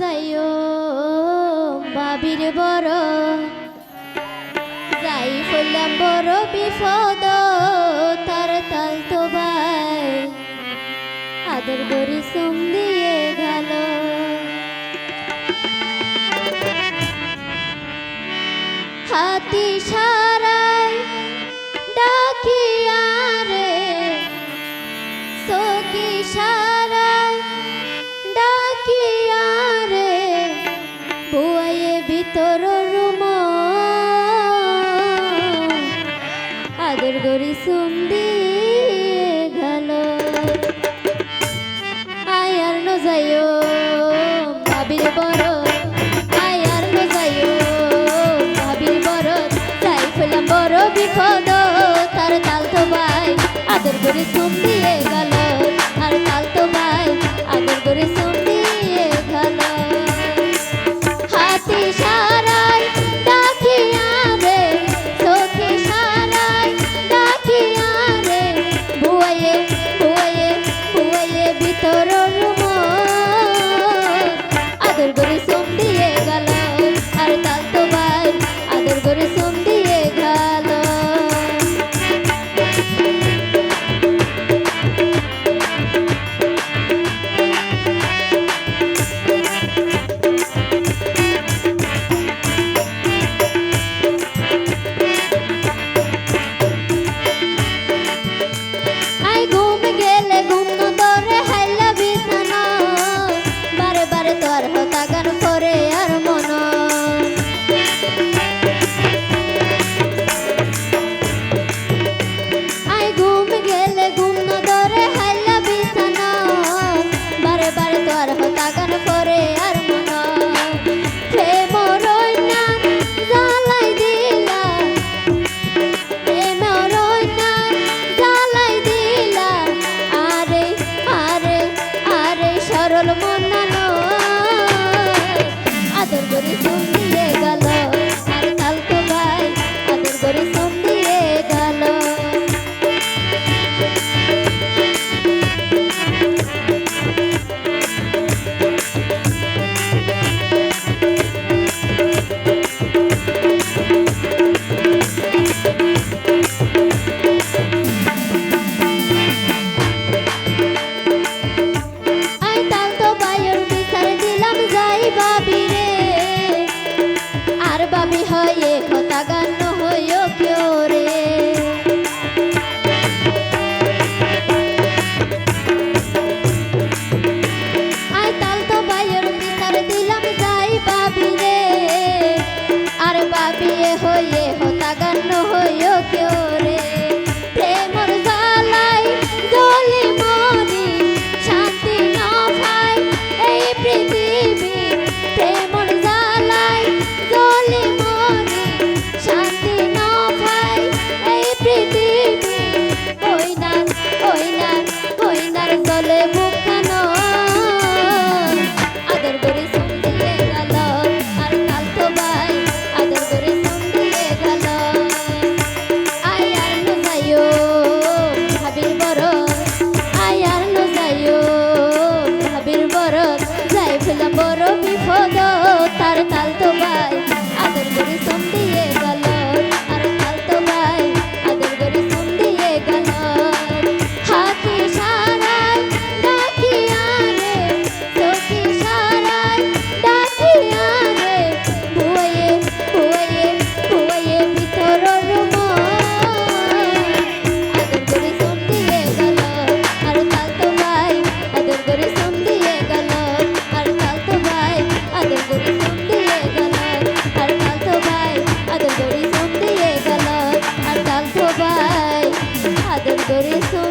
যাইও, বাবির বড় যাই ফুললাম বড় বিপদ, তার তাল তো ভাই। আদর করি সুম দিয়ে গেল। হাতি সারাই ডাকিয়া রে। সকি সারাই ডাকিয়া দড়ি সুম দিয়ে গেল। আয়ার নজাইও ভাবির বড় আয়ার নজাইও ভাবির বড় তাই ফেলাম বড় বিপদ তার তাল তো ভাই আদর করে সুম দিয়ে গেল। Por eso